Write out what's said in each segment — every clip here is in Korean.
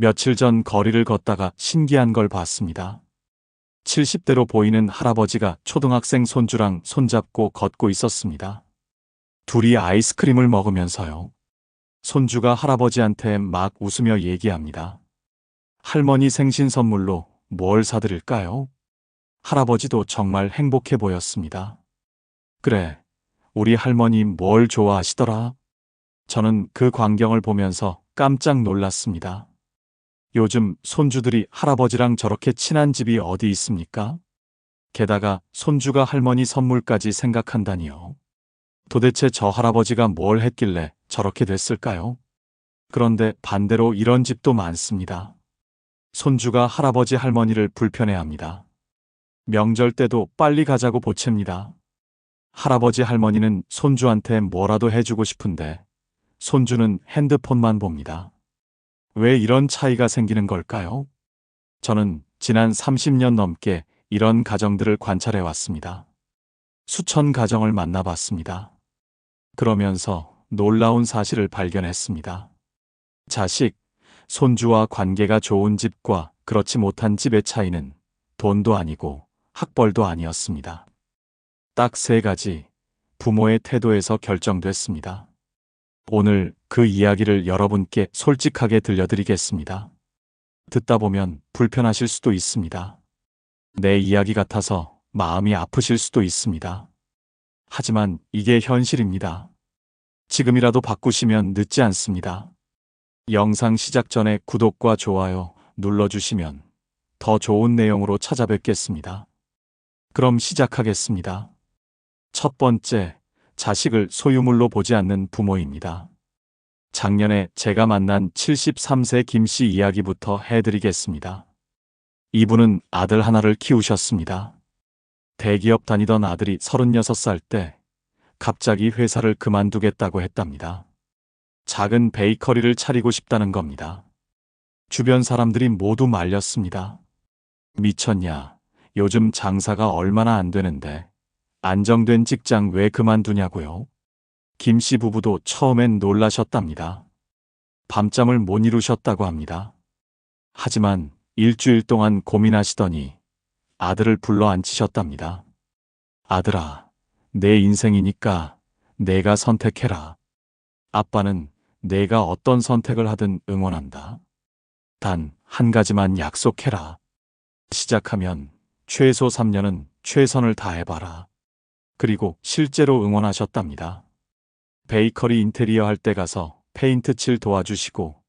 며칠 전 거리를 걷다가 신기한 걸 봤습니다. 70대로 보이는 할아버지가 초등학생 손주랑 손잡고 걷고 있었습니다. 둘이 아이스크림을 먹으면서요. 손주가 할아버지한테 막 웃으며 얘기합니다. 할머니 생신 선물로 뭘 사드릴까요? 할아버지도 정말 행복해 보였습니다. 그래, 우리 할머니 뭘 좋아하시더라? 저는 그 광경을 보면서 깜짝 놀랐습니다. 요즘 손주들이 할아버지랑 저렇게 친한 집이 어디 있습니까? 게다가 손주가 할머니 선물까지 생각한다니요. 도대체 저 할아버지가 뭘 했길래 저렇게 됐을까요? 그런데 반대로 이런 집도 많습니다. 손주가 할아버지 할머니를 불편해합니다. 명절 때도 빨리 가자고 보챕니다. 할아버지 할머니는 손주한테 뭐라도 해주고 싶은데 손주는 핸드폰만 봅니다. 왜 이런 차이가 생기는 걸까요? 저는 지난 30년 넘게 이런 가정들을 관찰해 왔습니다. 수천 가정을 만나봤습니다. 그러면서 놀라운 사실을 발견했습니다. 자식, 손주와 관계가 좋은 집과 그렇지 못한 집의 차이는 돈도 아니고 학벌도 아니었습니다. 딱 세 가지 부모의 태도에서 결정됐습니다. 오늘 그 이야기를 여러분께 솔직하게 들려드리겠습니다. 듣다 보면 불편하실 수도 있습니다. 내 이야기 같아서 마음이 아프실 수도 있습니다. 하지만 이게 현실입니다. 지금이라도 바꾸시면 늦지 않습니다. 영상 시작 전에 구독과 좋아요 눌러주시면 더 좋은 내용으로 찾아뵙겠습니다. 그럼 시작하겠습니다. 첫 번째, 자식을 소유물로 보지 않는 부모입니다. 작년에 제가 만난 73세 김 씨 이야기부터 해드리겠습니다. 이분은 아들 하나를 키우셨습니다. 대기업 다니던 아들이 36살 때 갑자기 회사를 그만두겠다고 했답니다. 작은 베이커리를 차리고 싶다는 겁니다. 주변 사람들이 모두 말렸습니다. 미쳤냐. 요즘 장사가 얼마나 안 되는데 안정된 직장 왜 그만두냐고요? 김 씨 부부도 처음엔 놀라셨답니다. 밤잠을 못 이루셨다고 합니다. 하지만 일주일 동안 고민하시더니 아들을 불러 앉히셨답니다. 아들아, 내 인생이니까 내가 선택해라. 아빠는 내가 어떤 선택을 하든 응원한다. 단 한 가지만 약속해라. 시작하면 최소 3년은 최선을 다해봐라. 그리고 실제로 응원하셨답니다. 베이커리 인테리어 할 때 가서 페인트 칠 도와주시고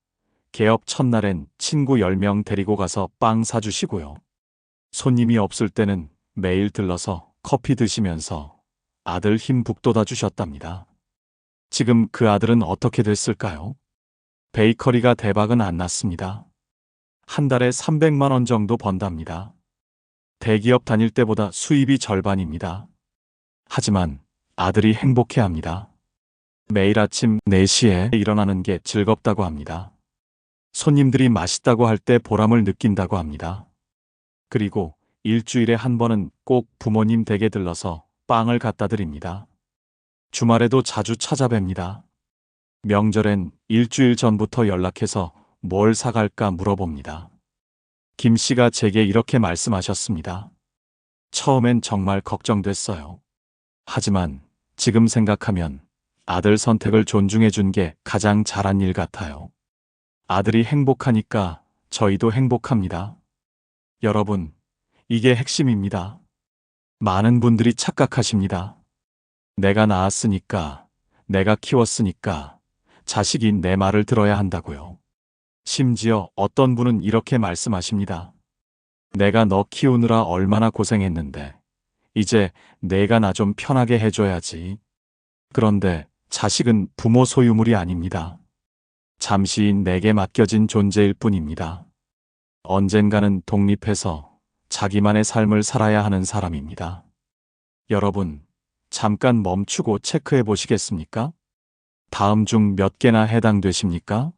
개업 첫날엔 친구 10명 데리고 가서 빵 사주시고요. 손님이 없을 때는 매일 들러서 커피 드시면서 아들 힘 북돋아 주셨답니다. 지금 그 아들은 어떻게 됐을까요? 베이커리가 대박은 안 났습니다. 한 달에 300만 원 정도 번답니다. 대기업 다닐 때보다 수입이 절반입니다. 하지만 아들이 행복해 합니다. 매일 아침 4시에 일어나는 게 즐겁다고 합니다. 손님들이 맛있다고 할 때 보람을 느낀다고 합니다. 그리고 일주일에 한 번은 꼭 부모님 댁에 들러서 빵을 갖다 드립니다. 주말에도 자주 찾아뵙니다. 명절엔 일주일 전부터 연락해서 뭘 사갈까 물어봅니다. 김 씨가 제게 이렇게 말씀하셨습니다. 처음엔 정말 걱정됐어요. 하지만 지금 생각하면 아들 선택을 존중해 준 게 가장 잘한 일 같아요. 아들이 행복하니까 저희도 행복합니다. 여러분, 이게 핵심입니다. 많은 분들이 착각하십니다. 내가 낳았으니까, 내가 키웠으니까, 자식이 내 말을 들어야 한다고요. 심지어 어떤 분은 이렇게 말씀하십니다. 내가 너 키우느라 얼마나 고생했는데, 이제 내가 나 좀 편하게 해줘야지. 그런데 자식은 부모 소유물이 아닙니다. 잠시 내게 맡겨진 존재일 뿐입니다. 언젠가는 독립해서 자기만의 삶을 살아야 하는 사람입니다. 여러분, 잠깐 멈추고 체크해 보시겠습니까? 다음 중 몇 개나 해당되십니까?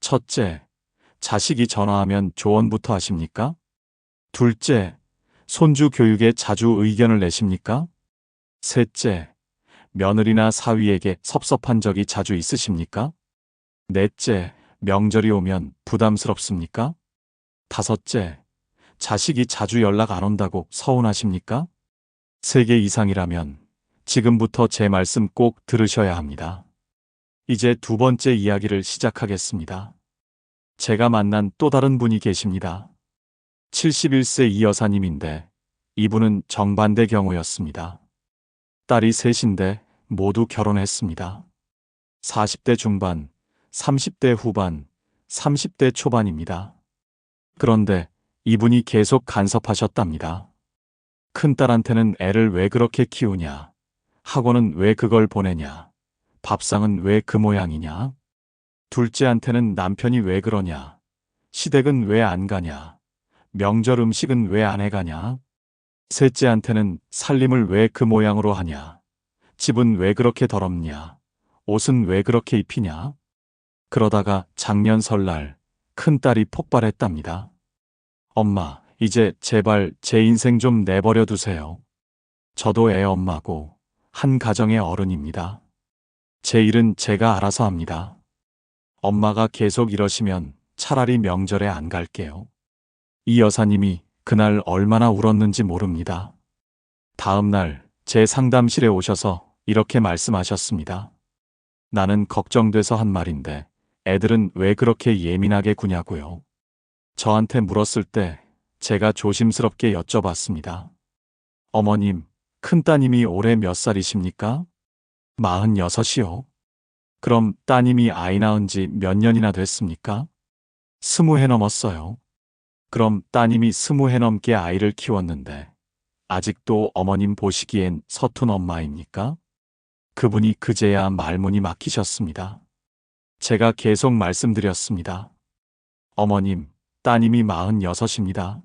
첫째, 자식이 전화하면 조언부터 하십니까? 둘째, 손주 교육에 자주 의견을 내십니까? 셋째, 며느리나 사위에게 섭섭한 적이 자주 있으십니까? 넷째, 명절이 오면 부담스럽습니까? 다섯째, 자식이 자주 연락 안 온다고 서운하십니까? 세 개 이상이라면 지금부터 제 말씀 꼭 들으셔야 합니다. 이제 두 번째 이야기를 시작하겠습니다. 제가 만난 또 다른 분이 계십니다. 71세 이 여사님인데 이분은 정반대 경우였습니다. 딸이 셋인데 모두 결혼했습니다. 40대 중반, 30대 후반, 30대 초반입니다. 그런데 이분이 계속 간섭하셨답니다. 큰딸한테는 애를 왜 그렇게 키우냐? 학원은 왜 그걸 보내냐? 밥상은 왜 그 모양이냐? 둘째한테는 남편이 왜 그러냐? 시댁은 왜 안 가냐? 명절 음식은 왜 안 해가냐? 셋째한테는 살림을 왜 그 모양으로 하냐? 집은 왜 그렇게 더럽냐? 옷은 왜 그렇게 입히냐? 그러다가 작년 설날 큰딸이 폭발했답니다. 엄마, 이제 제발 제 인생 좀 내버려 두세요. 저도 애 엄마고 한 가정의 어른입니다. 제 일은 제가 알아서 합니다. 엄마가 계속 이러시면 차라리 명절에 안 갈게요. 이 여사님이 그날 얼마나 울었는지 모릅니다. 다음 날 제 상담실에 오셔서 이렇게 말씀하셨습니다. 나는 걱정돼서 한 말인데 애들은 왜 그렇게 예민하게 구냐고요. 저한테 물었을 때 제가 조심스럽게 여쭤봤습니다. 어머님, 큰따님이 올해 몇 살이십니까? 마흔여섯이요. 그럼 따님이 아이 낳은 지 몇 년이나 됐습니까? 스무 해 넘었어요. 그럼 따님이 스무 해 넘게 아이를 키웠는데 아직도 어머님 보시기엔 서툰 엄마입니까? 그분이 그제야 말문이 막히셨습니다. 제가 계속 말씀드렸습니다. 어머님, 따님이 마흔여섯입니다.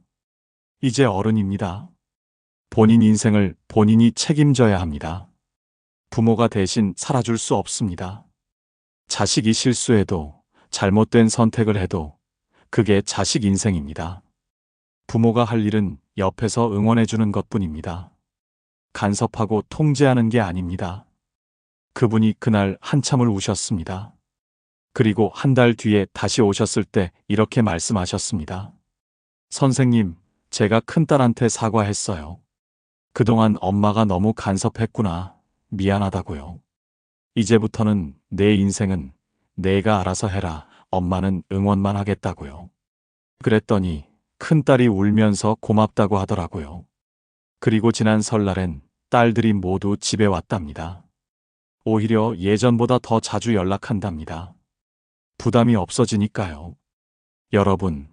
이제 어른입니다. 본인 인생을 본인이 책임져야 합니다. 부모가 대신 살아줄 수 없습니다. 자식이 실수해도 잘못된 선택을 해도 그게 자식 인생입니다. 부모가 할 일은 옆에서 응원해주는 것 뿐입니다. 간섭하고 통제하는 게 아닙니다. 그분이 그날 한참을 우셨습니다. 그리고 한 달 뒤에 다시 오셨을 때 이렇게 말씀하셨습니다. 선생님, 제가 큰딸한테 사과했어요. 그동안 엄마가 너무 간섭했구나. 미안하다고요. 이제부터는 내 인생은 내가 알아서 해라. 엄마는 응원만 하겠다고요. 그랬더니 큰딸이 울면서 고맙다고 하더라고요. 그리고 지난 설날엔 딸들이 모두 집에 왔답니다. 오히려 예전보다 더 자주 연락한답니다. 부담이 없어지니까요. 여러분,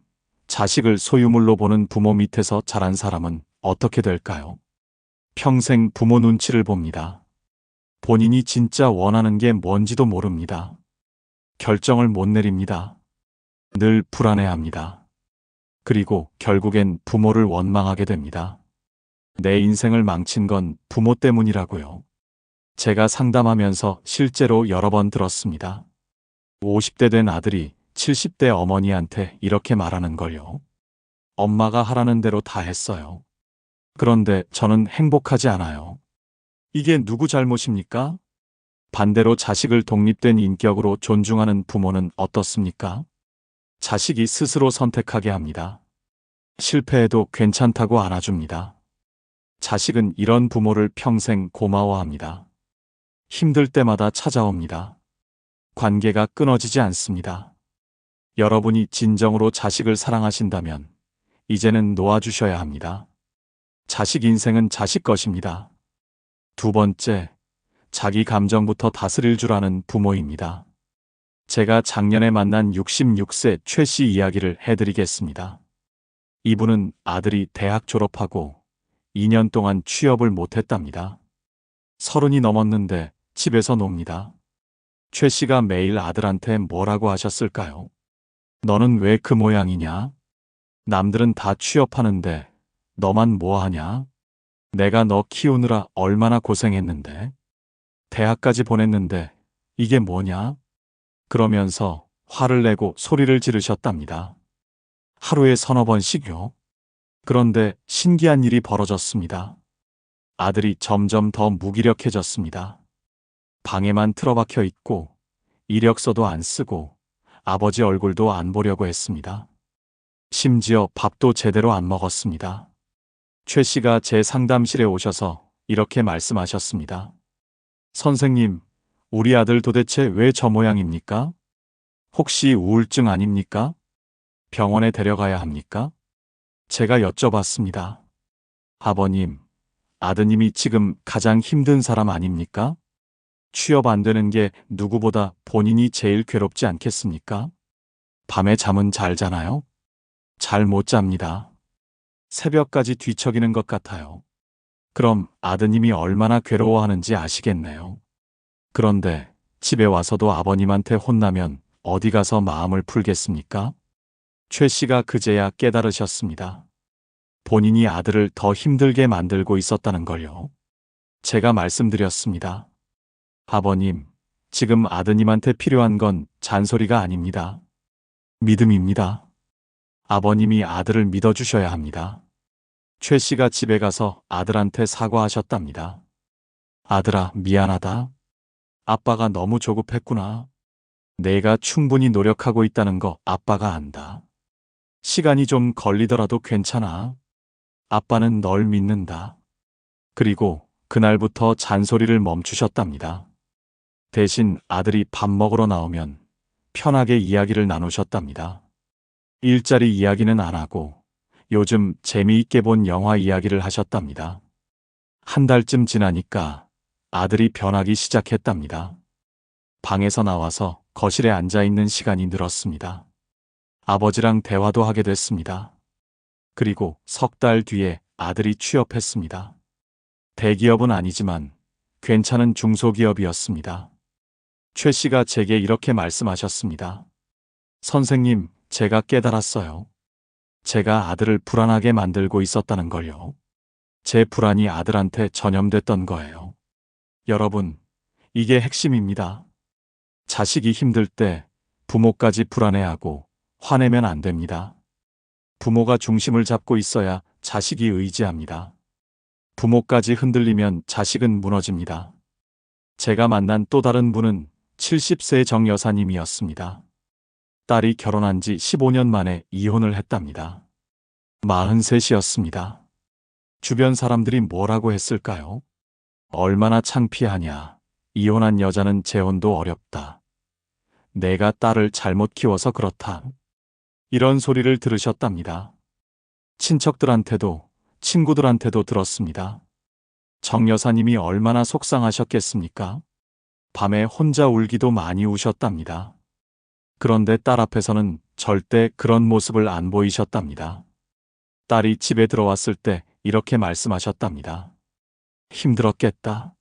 자식을 소유물로 보는 부모 밑에서 자란 사람은 어떻게 될까요? 평생 부모 눈치를 봅니다. 본인이 진짜 원하는 게 뭔지도 모릅니다. 결정을 못 내립니다. 늘 불안해합니다. 그리고 결국엔 부모를 원망하게 됩니다. 내 인생을 망친 건 부모 때문이라고요. 제가 상담하면서 실제로 여러 번 들었습니다. 50대 된 아들이 70대 어머니한테 이렇게 말하는 걸요. 엄마가 하라는 대로 다 했어요. 그런데 저는 행복하지 않아요. 이게 누구 잘못입니까? 반대로 자식을 독립된 인격으로 존중하는 부모는 어떻습니까? 자식이 스스로 선택하게 합니다. 실패해도 괜찮다고 안아줍니다. 자식은 이런 부모를 평생 고마워합니다. 힘들 때마다 찾아옵니다. 관계가 끊어지지 않습니다. 여러분이 진정으로 자식을 사랑하신다면 이제는 놓아주셔야 합니다. 자식 인생은 자식 것입니다. 두 번째, 자기 감정부터 다스릴 줄 아는 부모입니다. 제가 작년에 만난 66세 최 씨 이야기를 해드리겠습니다. 이분은 아들이 대학 졸업하고 2년 동안 취업을 못했답니다. 서른이 넘었는데 집에서 놉니다. 최 씨가 매일 아들한테 뭐라고 하셨을까요? 너는 왜 그 모양이냐? 남들은 다 취업하는데 너만 뭐 하냐? 내가 너 키우느라 얼마나 고생했는데? 대학까지 보냈는데 이게 뭐냐? 그러면서 화를 내고 소리를 지르셨답니다. 하루에 서너 번씩요. 그런데 신기한 일이 벌어졌습니다. 아들이 점점 더 무기력해졌습니다. 방에만 틀어박혀 있고 이력서도 안 쓰고 아버지 얼굴도 안 보려고 했습니다. 심지어 밥도 제대로 안 먹었습니다. 최 씨가 제 상담실에 오셔서 이렇게 말씀하셨습니다. 선생님, 우리 아들 도대체 왜 저 모양입니까? 혹시 우울증 아닙니까? 병원에 데려가야 합니까? 제가 여쭤봤습니다. 아버님, 아드님이 지금 가장 힘든 사람 아닙니까? 취업 안 되는 게 누구보다 본인이 제일 괴롭지 않겠습니까? 밤에 잠은 잘 자나요? 잘 못 잡니다. 새벽까지 뒤척이는 것 같아요. 그럼 아드님이 얼마나 괴로워하는지 아시겠네요. 그런데 집에 와서도 아버님한테 혼나면 어디 가서 마음을 풀겠습니까? 최 씨가 그제야 깨달으셨습니다. 본인이 아들을 더 힘들게 만들고 있었다는 걸요. 제가 말씀드렸습니다. 아버님, 지금 아드님한테 필요한 건 잔소리가 아닙니다. 믿음입니다. 아버님이 아들을 믿어주셔야 합니다. 최 씨가 집에 가서 아들한테 사과하셨답니다. 아들아, 미안하다. 아빠가 너무 조급했구나. 내가 충분히 노력하고 있다는 거 아빠가 안다. 시간이 좀 걸리더라도 괜찮아. 아빠는 널 믿는다. 그리고 그날부터 잔소리를 멈추셨답니다. 대신 아들이 밥 먹으러 나오면 편하게 이야기를 나누셨답니다. 일자리 이야기는 안 하고 요즘 재미있게 본 영화 이야기를 하셨답니다. 한 달쯤 지나니까 아들이 변하기 시작했답니다. 방에서 나와서 거실에 앉아 있는 시간이 늘었습니다. 아버지랑 대화도 하게 됐습니다. 그리고 석 달 뒤에 아들이 취업했습니다. 대기업은 아니지만 괜찮은 중소기업이었습니다. 최 씨가 제게 이렇게 말씀하셨습니다. 선생님, 제가 깨달았어요. 제가 아들을 불안하게 만들고 있었다는 걸요. 제 불안이 아들한테 전염됐던 거예요. 여러분, 이게 핵심입니다. 자식이 힘들 때 부모까지 불안해하고 화내면 안 됩니다. 부모가 중심을 잡고 있어야 자식이 의지합니다. 부모까지 흔들리면 자식은 무너집니다. 제가 만난 또 다른 분은 70세 정 여사님이었습니다. 딸이 결혼한 지 15년 만에 이혼을 했답니다. 43이었습니다. 주변 사람들이 뭐라고 했을까요? 얼마나 창피하냐. 이혼한 여자는 재혼도 어렵다. 내가 딸을 잘못 키워서 그렇다. 이런 소리를 들으셨답니다. 친척들한테도 친구들한테도 들었습니다. 정 여사님이 얼마나 속상하셨겠습니까? 밤에 혼자 울기도 많이 우셨답니다. 그런데 딸 앞에서는 절대 그런 모습을 안 보이셨답니다. 딸이 집에 들어왔을 때 이렇게 말씀하셨답니다. 힘들었겠다.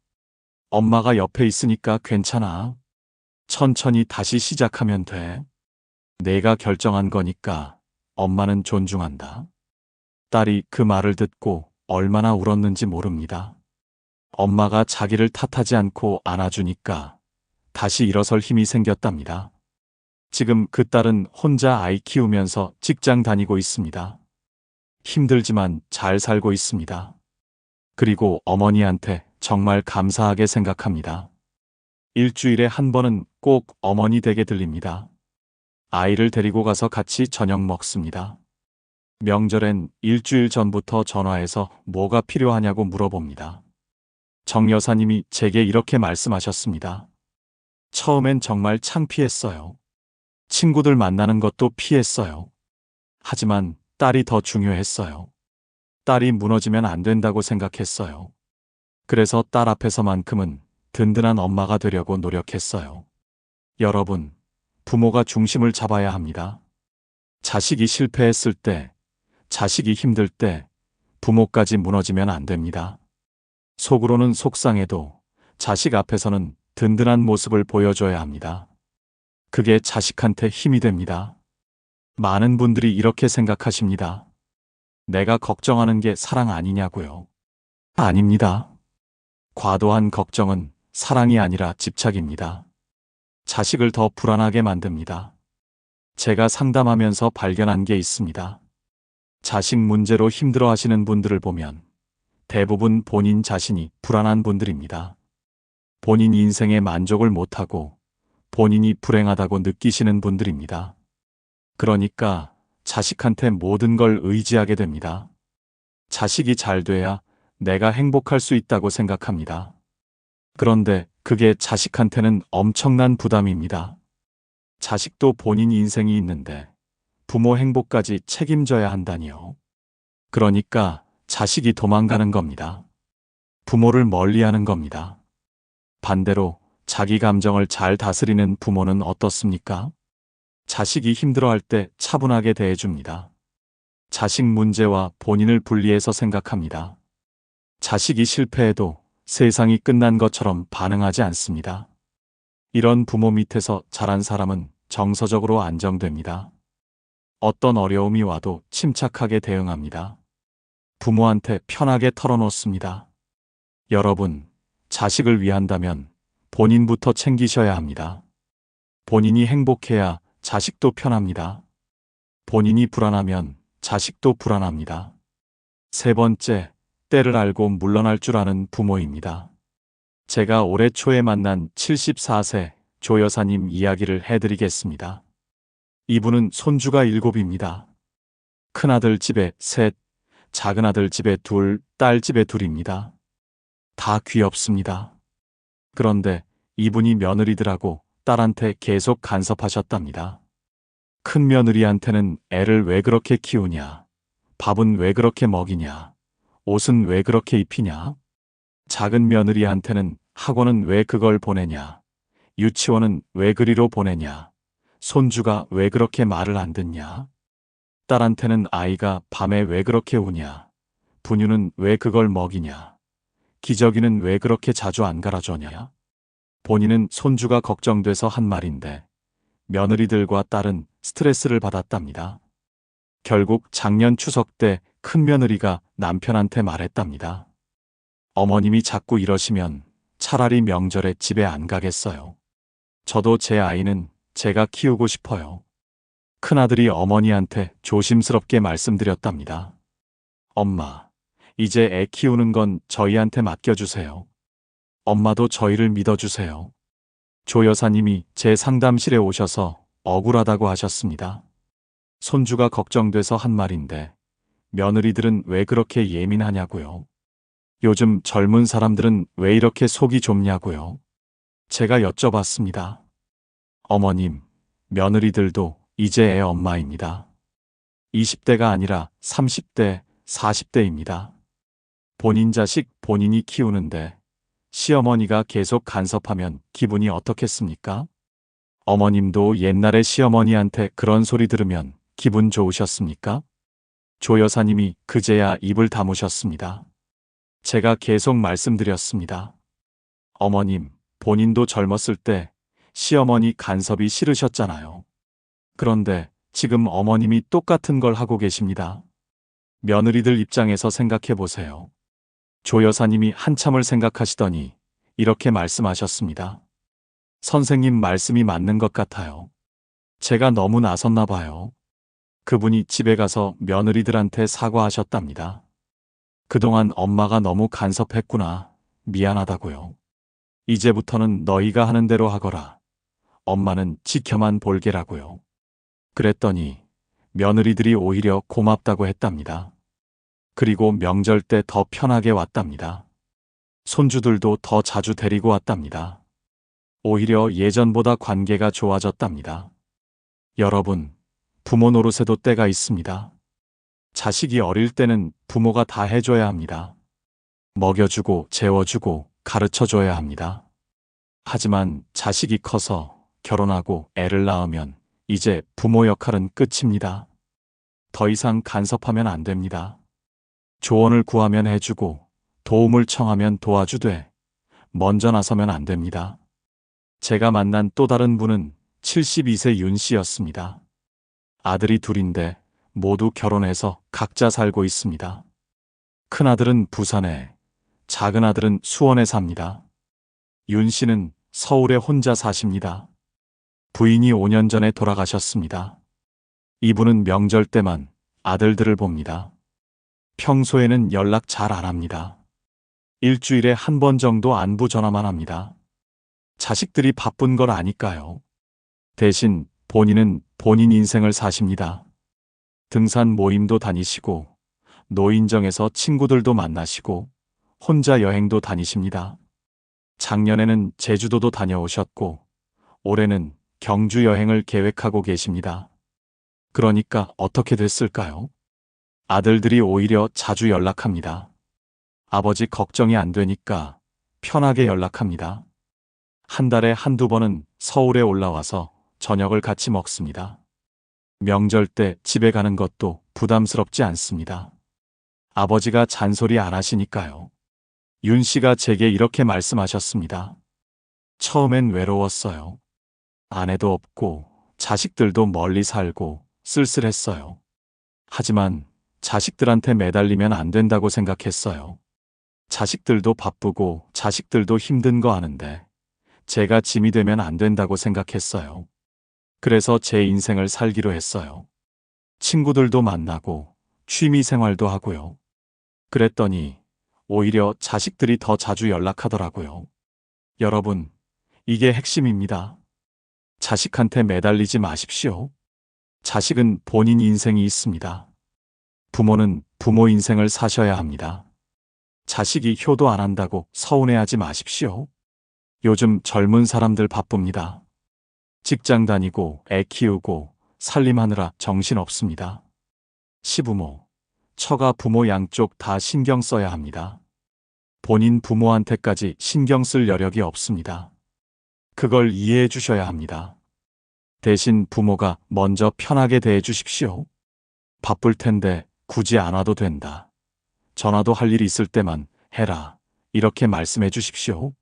엄마가 옆에 있으니까 괜찮아. 천천히 다시 시작하면 돼. 내가 결정한 거니까 엄마는 존중한다. 딸이 그 말을 듣고 얼마나 울었는지 모릅니다. 엄마가 자기를 탓하지 않고 안아주니까 다시 일어설 힘이 생겼답니다. 지금 그 딸은 혼자 아이 키우면서 직장 다니고 있습니다. 힘들지만 잘 살고 있습니다. 그리고 어머니한테 정말 감사하게 생각합니다. 일주일에 한 번은 꼭 어머니 댁에 들립니다. 아이를 데리고 가서 같이 저녁 먹습니다. 명절엔 일주일 전부터 전화해서 뭐가 필요하냐고 물어봅니다. 정 여사님이 제게 이렇게 말씀하셨습니다. 처음엔 정말 창피했어요. 친구들 만나는 것도 피했어요. 하지만 딸이 더 중요했어요. 딸이 무너지면 안 된다고 생각했어요. 그래서 딸 앞에서만큼은 든든한 엄마가 되려고 노력했어요. 여러분, 부모가 중심을 잡아야 합니다. 자식이 실패했을 때, 자식이 힘들 때, 부모까지 무너지면 안 됩니다. 속으로는 속상해도 자식 앞에서는 든든한 모습을 보여줘야 합니다. 그게 자식한테 힘이 됩니다. 많은 분들이 이렇게 생각하십니다. 내가 걱정하는 게 사랑 아니냐고요. 아닙니다. 과도한 걱정은 사랑이 아니라 집착입니다. 자식을 더 불안하게 만듭니다. 제가 상담하면서 발견한 게 있습니다. 자식 문제로 힘들어 하시는 분들을 보면 대부분 본인 자신이 불안한 분들입니다. 본인 인생에 만족을 못하고 본인이 불행하다고 느끼시는 분들입니다. 그러니까 자식한테 모든 걸 의지하게 됩니다. 자식이 잘 돼야 내가 행복할 수 있다고 생각합니다. 그런데 그게 자식한테는 엄청난 부담입니다. 자식도 본인 인생이 있는데 부모 행복까지 책임져야 한다니요. 그러니까 자식이 도망가는 겁니다. 부모를 멀리 하는 겁니다. 반대로 자기 감정을 잘 다스리는 부모는 어떻습니까? 자식이 힘들어할 때 차분하게 대해줍니다. 자식 문제와 본인을 분리해서 생각합니다. 자식이 실패해도 세상이 끝난 것처럼 반응하지 않습니다. 이런 부모 밑에서 자란 사람은 정서적으로 안정됩니다. 어떤 어려움이 와도 침착하게 대응합니다. 부모한테 편하게 털어놓습니다. 여러분, 자식을 위한다면 본인부터 챙기셔야 합니다. 본인이 행복해야 자식도 편합니다. 본인이 불안하면 자식도 불안합니다. 세 번째, 때를 알고 물러날 줄 아는 부모입니다. 제가 올해 초에 만난 74세 조 여사님 이야기를 해드리겠습니다. 이분은 손주가 일곱입니다. 큰아들 집에 셋, 작은아들 집에 둘, 딸 집에 둘입니다. 다 귀엽습니다. 그런데 이분이 며느리들하고 딸한테 계속 간섭하셨답니다. 큰 며느리한테는 애를 왜 그렇게 키우냐? 밥은 왜 그렇게 먹이냐? 옷은 왜 그렇게 입히냐? 작은 며느리한테는 학원은 왜 그걸 보내냐? 유치원은 왜 그리로 보내냐? 손주가 왜 그렇게 말을 안 듣냐? 딸한테는 아이가 밤에 왜 그렇게 우냐? 분유는 왜 그걸 먹이냐? 기저귀는 왜 그렇게 자주 안 갈아줘냐? 본인은 손주가 걱정돼서 한 말인데 며느리들과 딸은 스트레스를 받았답니다. 결국 작년 추석 때 큰며느리가 남편한테 말했답니다. 어머님이 자꾸 이러시면 차라리 명절에 집에 안 가겠어요. 저도 제 아이는 제가 키우고 싶어요. 큰아들이 어머니한테 조심스럽게 말씀드렸답니다. 엄마, 이제 애 키우는 건 저희한테 맡겨주세요. 엄마도 저희를 믿어주세요. 조 여사님이 제 상담실에 오셔서 억울하다고 하셨습니다. 손주가 걱정돼서 한 말인데 며느리들은 왜 그렇게 예민하냐고요. 요즘 젊은 사람들은 왜 이렇게 속이 좁냐고요. 제가 여쭤봤습니다. 어머님, 며느리들도 이제 애 엄마입니다. 20대가 아니라 30대, 40대입니다. 본인 자식 본인이 키우는데 시어머니가 계속 간섭하면 기분이 어떻겠습니까? 어머님도 옛날에 시어머니한테 그런 소리 들으면 기분 좋으셨습니까? 조 여사님이 그제야 입을 다무셨습니다. 제가 계속 말씀드렸습니다. 어머님, 본인도 젊었을 때 시어머니 간섭이 싫으셨잖아요. 그런데 지금 어머님이 똑같은 걸 하고 계십니다. 며느리들 입장에서 생각해 보세요. 조 여사님이 한참을 생각하시더니 이렇게 말씀하셨습니다. 선생님 말씀이 맞는 것 같아요. 제가 너무 나섰나 봐요. 그분이 집에 가서 며느리들한테 사과하셨답니다. 그동안 엄마가 너무 간섭했구나. 미안하다고요. 이제부터는 너희가 하는 대로 하거라. 엄마는 지켜만 볼게라고요. 그랬더니 며느리들이 오히려 고맙다고 했답니다. 그리고 명절 때 더 편하게 왔답니다. 손주들도 더 자주 데리고 왔답니다. 오히려 예전보다 관계가 좋아졌답니다. 여러분, 부모 노릇에도 때가 있습니다. 자식이 어릴 때는 부모가 다 해줘야 합니다. 먹여주고, 재워주고, 가르쳐줘야 합니다. 하지만 자식이 커서 결혼하고 애를 낳으면 이제 부모 역할은 끝입니다. 더 이상 간섭하면 안 됩니다. 조언을 구하면 해주고, 도움을 청하면 도와주되, 먼저 나서면 안 됩니다. 제가 만난 또 다른 분은 72세 윤 씨였습니다. 아들이 둘인데 모두 결혼해서 각자 살고 있습니다. 큰아들은 부산에, 작은아들은 수원에 삽니다. 윤 씨는 서울에 혼자 사십니다. 부인이 5년 전에 돌아가셨습니다. 이분은 명절 때만 아들들을 봅니다. 평소에는 연락 잘 안 합니다. 일주일에 한 번 정도 안부 전화만 합니다. 자식들이 바쁜 걸 아니까요. 대신 본인은 본인 인생을 사십니다. 등산 모임도 다니시고, 노인정에서 친구들도 만나시고, 혼자 여행도 다니십니다. 작년에는 제주도도 다녀오셨고, 올해는 경주 여행을 계획하고 계십니다. 그러니까 어떻게 됐을까요? 아들들이 오히려 자주 연락합니다. 아버지 걱정이 안 되니까 편하게 연락합니다. 한 달에 한두 번은 서울에 올라와서 저녁을 같이 먹습니다. 명절 때 집에 가는 것도 부담스럽지 않습니다. 아버지가 잔소리 안 하시니까요. 윤 씨가 제게 이렇게 말씀하셨습니다. 처음엔 외로웠어요. 아내도 없고 자식들도 멀리 살고 쓸쓸했어요. 하지만 자식들한테 매달리면 안 된다고 생각했어요. 자식들도 바쁘고 자식들도 힘든 거 아는데 제가 짐이 되면 안 된다고 생각했어요. 그래서 제 인생을 살기로 했어요. 친구들도 만나고 취미 생활도 하고요. 그랬더니 오히려 자식들이 더 자주 연락하더라고요. 여러분, 이게 핵심입니다. 자식한테 매달리지 마십시오. 자식은 본인 인생이 있습니다. 부모는 부모 인생을 사셔야 합니다. 자식이 효도 안 한다고 서운해하지 마십시오. 요즘 젊은 사람들 바쁩니다. 직장 다니고 애 키우고 살림하느라 정신 없습니다. 시부모, 처가 부모 양쪽 다 신경 써야 합니다. 본인 부모한테까지 신경 쓸 여력이 없습니다. 그걸 이해해 주셔야 합니다. 대신 부모가 먼저 편하게 대해 주십시오. 바쁠 텐데 굳이 안 와도 된다. 전화도 할 일이 있을 때만 해라. 이렇게 말씀해 주십시오.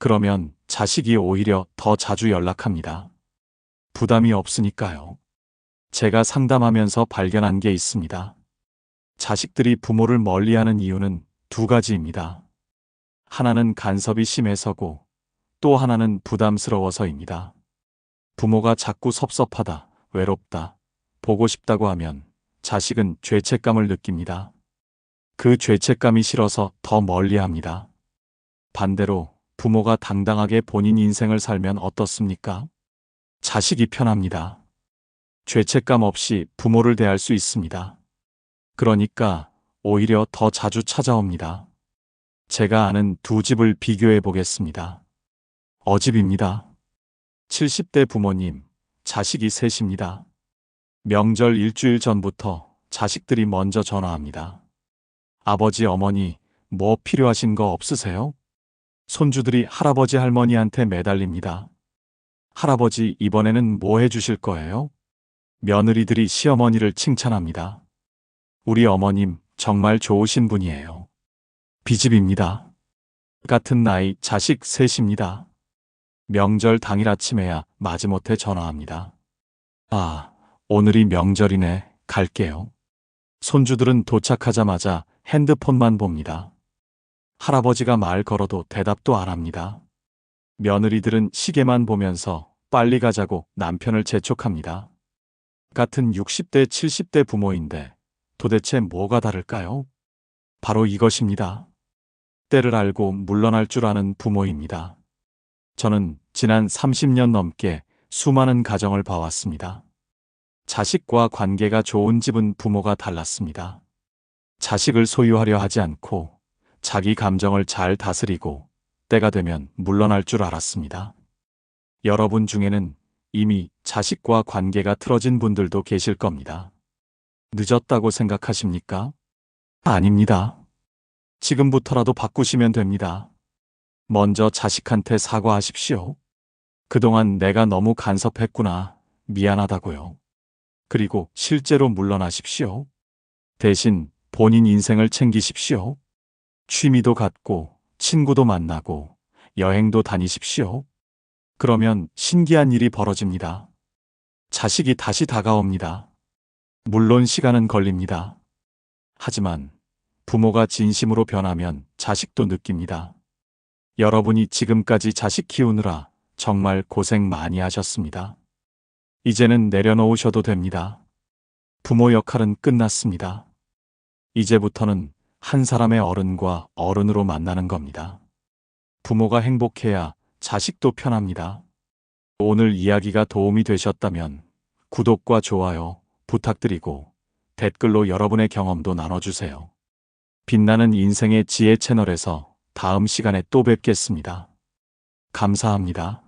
그러면 자식이 오히려 더 자주 연락합니다. 부담이 없으니까요. 제가 상담하면서 발견한 게 있습니다. 자식들이 부모를 멀리 하는 이유는 두 가지입니다. 하나는 간섭이 심해서고 또 하나는 부담스러워서입니다. 부모가 자꾸 섭섭하다, 외롭다, 보고 싶다고 하면 자식은 죄책감을 느낍니다. 그 죄책감이 싫어서 더 멀리 합니다. 반대로 부모가 당당하게 본인 인생을 살면 어떻습니까? 자식이 편합니다. 죄책감 없이 부모를 대할 수 있습니다. 그러니까 오히려 더 자주 찾아옵니다. 제가 아는 두 집을 비교해 보겠습니다. 어집입니다. 70대 부모님, 자식이 셋입니다. 명절 일주일 전부터 자식들이 먼저 전화합니다. 아버지, 어머니, 뭐 필요하신 거 없으세요? 손주들이 할아버지, 할머니한테 매달립니다. 할아버지, 이번에는 뭐 해주실 거예요? 며느리들이 시어머니를 칭찬합니다. 우리 어머님, 정말 좋으신 분이에요. 비집입니다. 같은 나이 자식 셋입니다. 명절 당일 아침에야 마지못해 전화합니다. 아, 오늘이 명절이네. 갈게요. 손주들은 도착하자마자 핸드폰만 봅니다. 할아버지가 말 걸어도 대답도 안 합니다. 며느리들은 시계만 보면서 빨리 가자고 남편을 재촉합니다. 같은 60대, 70대 부모인데 도대체 뭐가 다를까요? 바로 이것입니다. 때를 알고 물러날 줄 아는 부모입니다. 저는 지난 30년 넘게 수많은 가정을 봐왔습니다. 자식과 관계가 좋은 집은 부모가 달랐습니다. 자식을 소유하려 하지 않고 자기 감정을 잘 다스리고 때가 되면 물러날 줄 알았습니다. 여러분 중에는 이미 자식과 관계가 틀어진 분들도 계실 겁니다. 늦었다고 생각하십니까? 아닙니다. 지금부터라도 바꾸시면 됩니다. 먼저 자식한테 사과하십시오. 그동안 내가 너무 간섭했구나. 미안하다고요. 그리고 실제로 물러나십시오. 대신 본인 인생을 챙기십시오. 취미도 갖고, 친구도 만나고, 여행도 다니십시오. 그러면 신기한 일이 벌어집니다. 자식이 다시 다가옵니다. 물론 시간은 걸립니다. 하지만 부모가 진심으로 변하면 자식도 느낍니다. 여러분이 지금까지 자식 키우느라 정말 고생 많이 하셨습니다. 이제는 내려놓으셔도 됩니다. 부모 역할은 끝났습니다. 이제부터는 한 사람의 어른과 어른으로 만나는 겁니다. 부모가 행복해야 자식도 편합니다. 오늘 이야기가 도움이 되셨다면 구독과 좋아요 부탁드리고 댓글로 여러분의 경험도 나눠주세요. 빛나는 인생의 지혜 채널에서 다음 시간에 또 뵙겠습니다. 감사합니다.